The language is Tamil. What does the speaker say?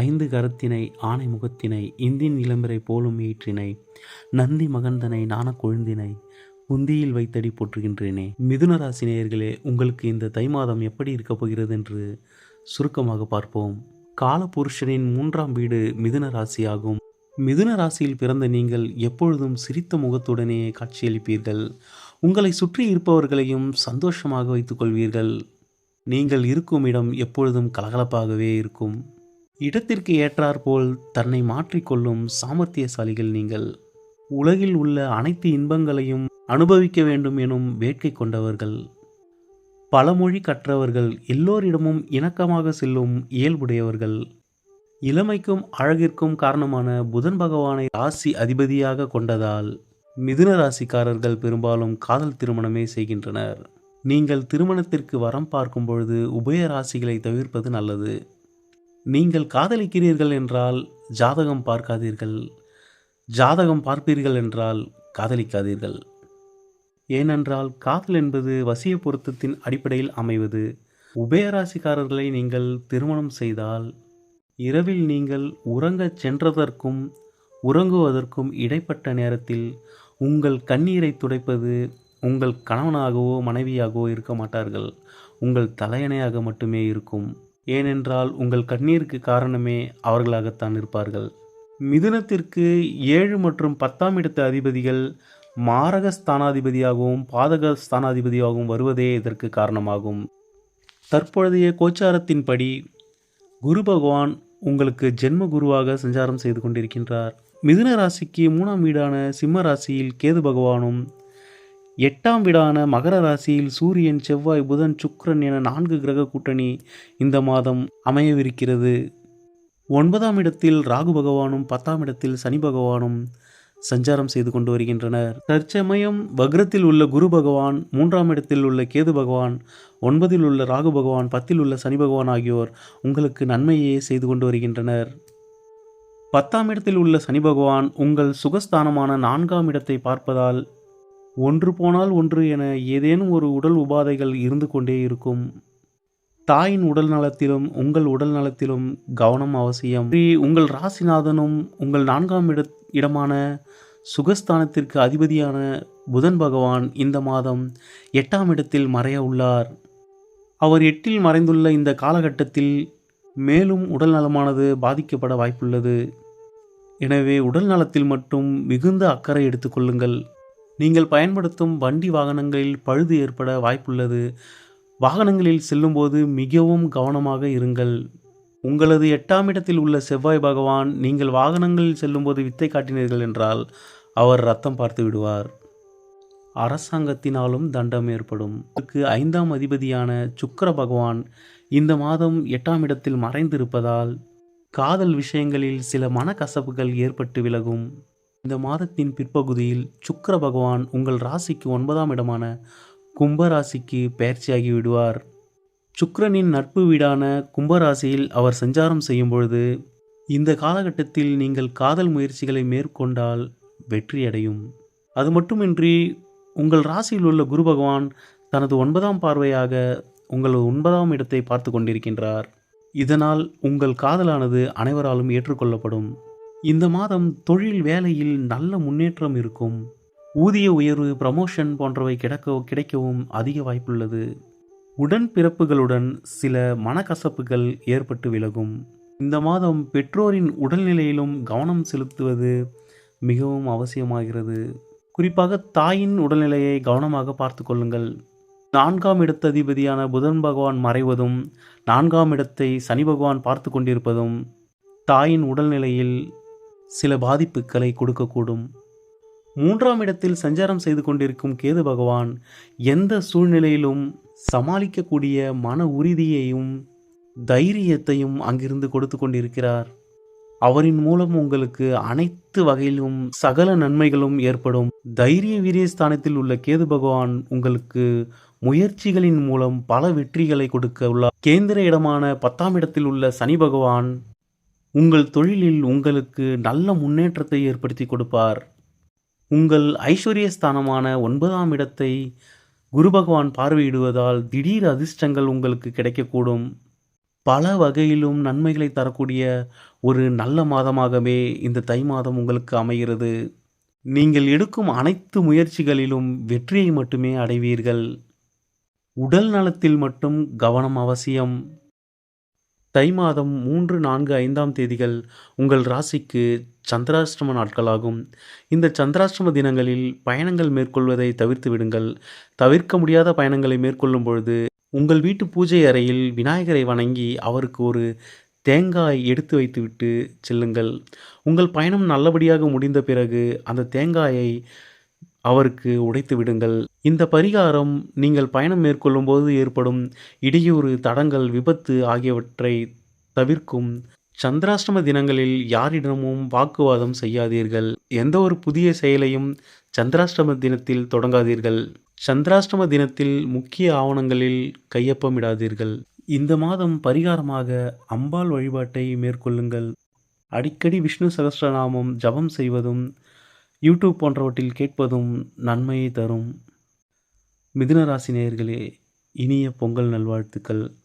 ஐந்து கரத்தினை ஆனை முகத்தினை இந்தின் இளம்பரை போலும் ஈற்றினை நந்தி மகந்தனை நாண கொழுந்தினை புந்தியில் வைத்தடி போற்றுகின்றேனே. மிதுன ராசி நேயர்களே உங்களுக்கு இந்த தை மாதம் எப்படி இருக்கப் போகிறது என்று சுருக்கமாக பார்ப்போம். காலபுருஷனின் மூன்றாம் வீடு மிதுன ராசியாகும். மிதுன ராசியில் பிறந்த நீங்கள் எப்பொழுதும் சிரித்த முகத்துடனே காட்சியளிப்பீர்கள். உங்களை சுற்றி இருப்பவர்களையும் சந்தோஷமாக வைத்துக் கொள்வீர்கள். நீங்கள் இருக்கும் இடம் எப்பொழுதும் கலகலப்பாகவே இருக்கும். இடத்திற்கு ஏற்றாற்போல் தன்னை மாற்றிக்கொள்ளும் சாமர்த்தியசாலிகள் நீங்கள். உலகில் உள்ள அனைத்து இன்பங்களையும் அனுபவிக்க வேண்டும் எனும் வேட்கை கொண்டவர்கள். பலமொழி கற்றவர்கள் எல்லோரிடமும் இணக்கமாக செல்லும் இயல்புடையவர்கள். இளமைக்கும் அழகிற்கும் காரணமான புதன் பகவானை ராசி அதிபதியாக கொண்டதால் மிதுன ராசிக்காரர்கள் பெரும்பாலும் காதல் திருமணமே செய்கின்றனர். நீங்கள் திருமணத்திற்கு வரம் பார்க்கும் பொழுது உபய ராசிகளை தவிர்ப்பது நல்லது. நீங்கள் காதலிக்கிறீர்கள் என்றால் ஜாதகம் பார்க்காதீர்கள். ஜாதகம் பார்ப்பீர்கள் என்றால் காதலிக்காதீர்கள். ஏனென்றால் காதல் என்பது வசிய பொருத்தத்தின் அடிப்படையில் அமைவது. உபயராசிக்காரர்களை நீங்கள் திருமணம் செய்தால் இரவில் நீங்கள் உறங்கச் சென்றதற்கும் உறங்குவதற்கும் இடைப்பட்ட நேரத்தில் உங்கள் கண்ணீரை துடைப்பது உங்கள் கணவனாகவோ மனைவியாகவோ இருக்க மாட்டார்கள். உங்கள் தலையணையாக மட்டுமே இருக்கும். ஏனென்றால் உங்கள் கண்ணீருக்கு காரணமே அவர்களாகத்தான் இருப்பார்கள். மிதுனத்திற்கு ஏழு மற்றும் பத்தாம் இடத்து அதிபதிகள் மாரக ஸ்தானாதிபதியாகவும் பாதக ஸ்தானாதிபதியாகவும் வருவதே இதற்கு காரணமாகும். தற்பொழுதைய கோச்சாரத்தின்படி குரு பகவான் உங்களுக்கு ஜென்ம குருவாக சஞ்சாரம் செய்து கொண்டிருக்கின்றார். மிதுன ராசிக்கு மூணாம் வீடான சிம்ம ராசியில் கேது பகவானும் எட்டாம் வீடான மகர ராசியில் சூரியன் செவ்வாய் புதன் சுக்ரன் என நான்கு கிரக கூட்டணி இந்த மாதம் அமையவிருக்கிறது. ஒன்பதாம் இடத்தில் ராகு பகவானும் பத்தாம் இடத்தில் சனி பகவானும் சஞ்சாரம் செய்து கொண்டு வருகின்றனர். தற்சமயம் வக்ரத்தில் உள்ள குரு பகவான் மூன்றாம் இடத்தில் உள்ள கேது பகவான் ஒன்பதில் உள்ள ராகு பகவான் பத்தில் உள்ள சனி பகவான் ஆகியோர் உங்களுக்கு நன்மையே செய்து கொண்டு வருகின்றனர். பத்தாம் இடத்தில் உள்ள சனி பகவான் உங்கள் சுகஸ்தானமான நான்காம் இடத்தை பார்ப்பதால் ஒன்று போனால் ஒன்று என ஏதேனும் ஒரு உடல் உபாதைகள் இருந்து கொண்டே இருக்கும். தாயின் உடல் நலத்திலும் உங்கள் உடல் நலத்திலும் கவனம் அவசியம். உங்கள் ராசிநாதனும் உங்கள் நான்காம் இட இடமான சுகஸ்தானத்திற்கு அதிபதியான புதன் பகவான் இந்த மாதம் எட்டாம் இடத்தில் மறைய உள்ளார். அவர் எட்டில் மறைந்துள்ள இந்த காலகட்டத்தில் மேலும் உடல் நலமானது பாதிக்கப்பட வாய்ப்புள்ளது. எனவே உடல் நலத்தில் மட்டும் மிகுந்த அக்கறை எடுத்துக்கொள்ளுங்கள் நீங்கள் பயன்படுத்தும் வண்டி வாகனங்களில் பழுது ஏற்பட வாய்ப்புள்ளது. வாகனங்களில் செல்லும்போது மிகவும் கவனமாக இருங்கள். உங்களது எட்டாம் இடத்தில் உள்ள செவ்வாய் பகவான் நீங்கள் வாகனங்களில் செல்லும்போது வித்தை காட்டினீர்கள் என்றால் அவர் ரத்தம் பார்த்து விடுவார். அரசாங்கத்தினாலும் தண்டம் ஏற்படும். இதுக்கு ஐந்தாம் அதிபதியான சுக்கர பகவான் இந்த மாதம் எட்டாம் இடத்தில் மறைந்திருப்பதால் காதல் விஷயங்களில் சில மனக்கசப்புகள் ஏற்பட்டு விலகும். இந்த மாதத்தின் பிற்பகுதியில் சுக்கர பகவான் உங்கள் ராசிக்கு ஒன்பதாம் இடமான கும்பராசிக்கு பயிற்சியாகி விடுவார். சுக்கரனின் நட்பு வீடான கும்பராசியில் அவர் சஞ்சாரம் செய்யும் பொழுது இந்த காலகட்டத்தில் நீங்கள் காதல் முயற்சிகளை மேற்கொண்டால் வெற்றியடையும் அது மட்டுமின்றி உங்கள் ராசியில் உள்ள குரு பகவான் தனது ஒன்பதாம் பார்வையாக உங்கள் ஒன்பதாம் இடத்தை பார்த்து கொண்டிருக்கின்றார். இதனால் உங்கள் காதலானது அனைவராலும் ஏற்றுக்கொள்ளப்படும். இந்த மாதம் தொழில் வேலையில் நல்ல முன்னேற்றம் இருக்கும். ஊதிய உயர்வு ப்ரமோஷன் போன்றவை கிடைக்க கிடைக்கவும் அதிக வாய்ப்புள்ளது. உடன் பிறப்புகளுடன் சில மனக்கசப்புகள் ஏற்பட்டு விலகும். இந்த மாதம் பெற்றோரின் உடல்நிலையிலும் கவனம் செலுத்துவது மிகவும் அவசியமாகிறது. குறிப்பாக தாயின் உடல்நிலையை கவனமாக பார்த்து கொள்ளுங்கள். நான்காம் இடத்து அதிபதியான புதன் பகவான் மறைவதும் நான்காம் இடத்தை சனி பகவான் பார்த்து கொண்டிருப்பதும் தாயின் உடல்நிலையில் சில பாதிப்புகளை கொடுக்கக்கூடும். மூன்றாம் இடத்தில் சஞ்சாரம் செய்து கொண்டிருக்கும் கேது பகவான் எந்த சூழ்நிலையிலும் சமாளிக்கக்கூடிய மன உறுதியையும் தைரியத்தையும் அங்கிருந்து கொடுத்து கொண்டிருக்கிறார். அவரின் மூலம் உங்களுக்கு அனைத்து வகையிலும் சகல நன்மைகளும் ஏற்படும். தைரிய வீரியஸ்தானத்தில் உள்ள கேது பகவான் உங்களுக்கு முயற்சிகளின் மூலம் பல வெற்றிகளை கொடுக்க உள்ளார். கேந்திர இடமான பத்தாம் இடத்தில் உள்ள சனி பகவான் உங்கள் தொழிலில் உங்களுக்கு நல்ல முன்னேற்றத்தை ஏற்படுத்தி கொடுப்பார் உங்கள் ஐஸ்வர்ய ஸ்தானமான ஒன்பதாம் இடத்தை குரு பகவான் பார்வையிடுவதால் திடீர் அதிர்ஷ்டங்கள் உங்களுக்கு கிடைக்கக்கூடும் பல வகையிலும் நன்மைகளை தரக்கூடிய ஒரு நல்ல மாதமாகவே இந்த தை மாதம் உங்களுக்கு அமைகிறது. நீங்கள் எடுக்கும் அனைத்து முயற்சிகளிலும் வெற்றியை மட்டுமே அடைவீர்கள். உடல் நலத்தில் மட்டும் கவனம் அவசியம். தை மாதம் மூன்று, நான்கு, ஐந்தாம் தேதிகள் உங்கள் ராசிக்கு சந்திராஷ்டம நாட்களாகும். இந்த சந்திராஷ்டம தினங்களில் பயணங்கள் மேற்கொள்வதை தவிர்த்து விடுங்கள். தவிர்க்க முடியாத பயணங்களை மேற்கொள்ளும் பொழுது, உங்கள் வீட்டு பூஜை அறையில் விநாயகரை வணங்கி அவருக்கு ஒரு தேங்காய் எடுத்து வைத்துவிட்டு செல்லுங்கள். உங்கள் பயணம் நல்லபடியாக முடிந்த பிறகு அந்த தேங்காயை அவருக்கு உடைத்து விடுங்கள். இந்த பரிகாரம் நீங்கள் பயணம் மேற்கொள்ளும்போது ஏற்படும் இடையூறு, தடங்கல், விபத்து ஆகியவற்றை தவிர்க்கும். சந்திராஷ்டம தினங்களில் யாரிடமும் வாக்குவாதம் செய்யாதீர்கள். எந்த ஒரு புதிய செயலையும் சந்திராஷ்டம தினத்தில் தொடங்காதீர்கள். சந்திராஷ்டம தினத்தில் முக்கிய ஆவணங்களில் கையொப்பமிடாதீர்கள். இந்த மாதம் பரிகாரமாக அம்பாள் வழிபாட்டை மேற்கொள்ளுங்கள். அடிக்கடி விஷ்ணு சகஸ்ரநாமம் ஜபம் செய்வதும், யூடியூப் போன்றவற்றில் கேட்பதும் நன்மையை தரும். மிதுன ராசி நேயர்களே இனிய பொங்கல் நல்வாழ்த்துக்கள்.